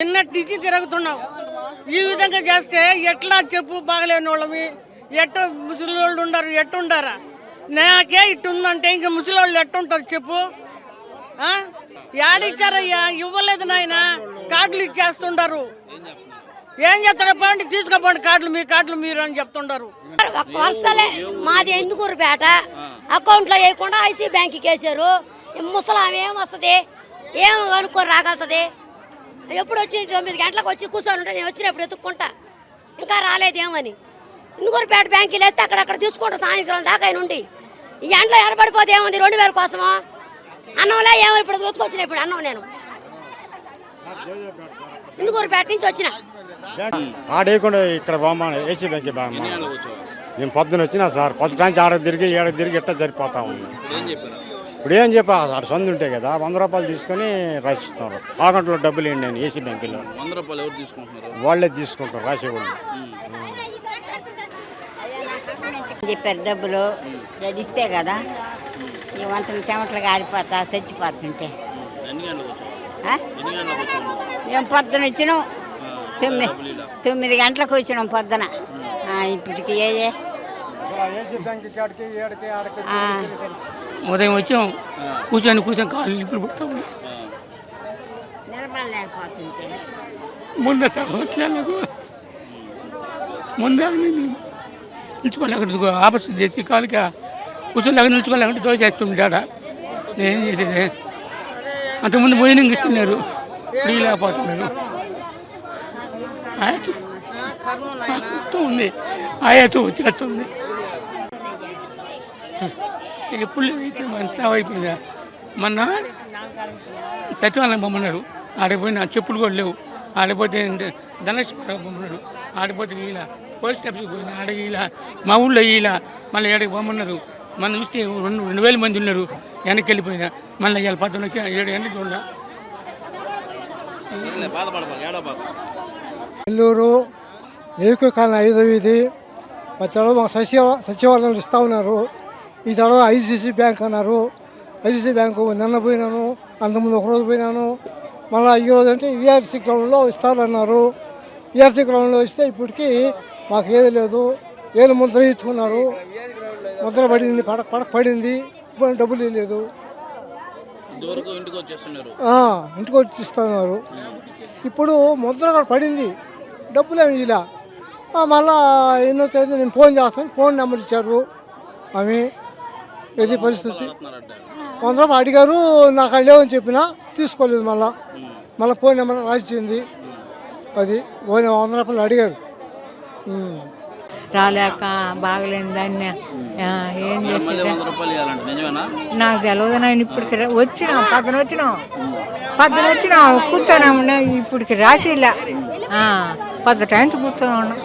నిన్నటి నుంచి తిరుగుతున్నాం ఈ విధంగా చేస్తే ఎట్లా చెప్పు బాగలేని వాళ్ళవి ఎట్ట ముసలి వాళ్ళు ఉండరు ఎట్టుండారా? నాకే ఇట్టుందంటే ఇంకా ముసలి వాళ్ళు ఎట్టుంటారు చెప్పు? ఏడిచ్చారయ్యా యాడిచ్చారయ్యా? ఇవ్వలేదు నాయన. కార్డులు ఇచ్చేస్తుండారు. ఏం చెప్తాడు పోండి తీసుకోపోండి కార్డులు మీ కార్డులు మీరు అని చెప్తుండారు. ఒక్క వరుసలే. మాది ఎందుకూరుపేట అకౌంట్లో వేయకుండా ఐసీ బ్యాంక్కి వేసారు ఈ ఏం వస్తుంది? ఏం అనుకొని రాగలుగుతుంది? ఎప్పుడు వచ్చి తొమ్మిది గంటలకు వచ్చి కూర్చొని ఉంటే నేను వచ్చినప్పుడు ఎత్తుక్కుంటా ఇంకా రాలేదేమని. ఇందుకూరుపేట బ్యాంకులు వేస్తే అక్కడక్కడ తీసుకుంటా సాయంత్రం దాకా ఆయన ఉండి ఈ ఎండలో ఎడబడిపోతే ఏముంది? రెండు వేల కోసమా? అన్నంలే ఏమో ఇప్పుడు ఎత్తుకొచ్చిన ఇప్పుడు అన్నం నేను. ఇందుకూరుపేట నుంచి వచ్చిన. ఆడేయకుండా ఇక్కడ బామ్మ ఏసీ బ్యాంక్ బామ్మ. నేను పొద్దున వచ్చినా సార్ పొద్దుటానికి ఆడ తిరిగి ఏడ తిరిగి ఇట్లా సరిపోతా ఉంది. ఇప్పుడు ఏం చెప్పా ఆడ సొంత ఉంటాయి కదా వంద రూపాయలు తీసుకొని రాసిస్తున్నారు. ఆ గంటలో డబ్బులు ఏంటి నేను ఏసీ బ్యాంకులో. వంద రూపాయలు ఎవరు తీసుకుంటున్నారు? వాళ్ళే తీసుకుంటారు రాసేవాళ్ళు. చెప్పారు డబ్బులు. ఇస్తే కదా ఈ వంతన చెమటలు గారిపోతా చచ్చిపోతుంటే. మేము పొద్దున వచ్చినాం తొమ్మిది తొమ్మిది గంటలకు వచ్చినాం పొద్దున. ఆ, ఇప్పటికి ఏ ఉదయం వచ్చాం కూర్చొని కూర్చొని కాళ్ళు నిప్పులు పుడతాము నిలబడలేకపోతుంటే. ముందే సార్ వచ్చేందుకు ముందే నిలుచుకోలేక ఆపరేషన్ చేసి కాలుకి కూర్చోలేక నిలుచుకోలేకుంటే దోశ చేస్తుంటాడ. నేను చేసేది? అంతకుముందు భోజనం ఇస్తున్నారు. ఇప్పుడు లేకపోతున్నారు. ఆయాసం మొత్తం ఉంది. ఆయాసం వచ్చేస్తుంది. ఇక పుల్లి అయితే మన చావు అయిపోయిందా మొన్న సచివాలయం బొమ్మన్నారు ఆడిపోయి నా చెప్పులు కూడా లేవు. ఆడిపోతే ధనలక్ష్మి పొమ్మన్నారు ఆడిపోతే ఇలా పోలీస్ ఆఫీస్కి పోయిన ఆడ ఇలా మా ఊళ్ళో ఇలా మళ్ళీ ఏడకి పొమ్మన్నారు మనం చూస్తే రెండు రెండు వేల మంది ఉన్నారు. వెనక్కి వెళ్ళిపోయినా. మళ్ళీ ఇవాళ పద్దెనిమిది వచ్చి ఏడు గంటలకు చూడ నెల్లూరు ఏకకాలం ఐదో ఇది మరి తర్వాత సచివ సచివాలయాలు ఇస్తూ ఉన్నారు. ఈ తర్వాత ఐసీసీ బ్యాంక్ అన్నారు. ఐసీసీ బ్యాంకు నిన్న పోయినాను అంతకుముందు ఒకరోజు పోయినాను. మళ్ళీ ఈ రోజు అంటే ఈఆర్సీ గ్రౌండ్లో ఇస్తారన్నారు. ఈఆర్సీ గ్రౌండ్లో ఇస్తే ఇప్పటికీ మాకు ఏది లేదు. ఏళ్ళు ముద్ర ఇచ్చుకున్నారు. ముద్ర పడింది పడక పడక పడింది. డబ్బులు లేదు ఇంటికి వచ్చేస్తున్నారు. ఇప్పుడు ముద్ర కూడా పడింది. డబ్బులేమి ఇలా మళ్ళా ఎన్నో తేదీ నేను ఫోన్ చేస్తాను. ఫోన్ నెంబర్ ఇచ్చారు ఆమె. ఇది పరిస్థితి? రూపాయలు అడిగారు నాకు అది లేవని చెప్పిన తీసుకోలేదు మళ్ళా. మళ్ళీ ఫోన్ నెంబర్ రాసిచ్చింది అది పోయిన వంద రూపాయలు అడిగారు. రాలేక బాగలేని దాన్ని ఏం చేసేది? నిజమేనా? నాకు తెలియదు నేను ఇప్పటికి రా- వచ్చినాం పక్కన వచ్చినాం. పక్కన వచ్చినాం కూర్చొని ఉన్నాం ఇప్పటికి రాసిలా పది టైమ్స్ కూర్చొని ఉన్నాం.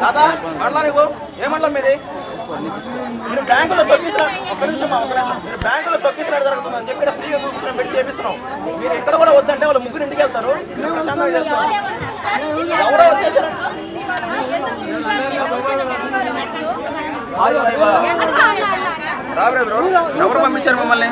దాదా మళ్ళా నీకు? ఏమట్లా మీది? మీరు బ్యాంకులో తొక్కిసిన ఒక్క నిమిషం నిమిషం మీరు బ్యాంకులో తొక్కిసినట్టు జరుగుతుందని చెప్పి ఇక్కడ ఫ్రీగా కూర్చొని పెట్టి చేపిస్తున్నాం. మీరు ఎక్కడ కూడా వద్దంటే వాళ్ళు ముగ్గురు ఇంటికి వెళ్తారు. ప్రశాంతంగా చేసుకోండి ఎవరో వచ్చేసారు. రాబోదు ఎవరు పంపించారు మమ్మల్ని?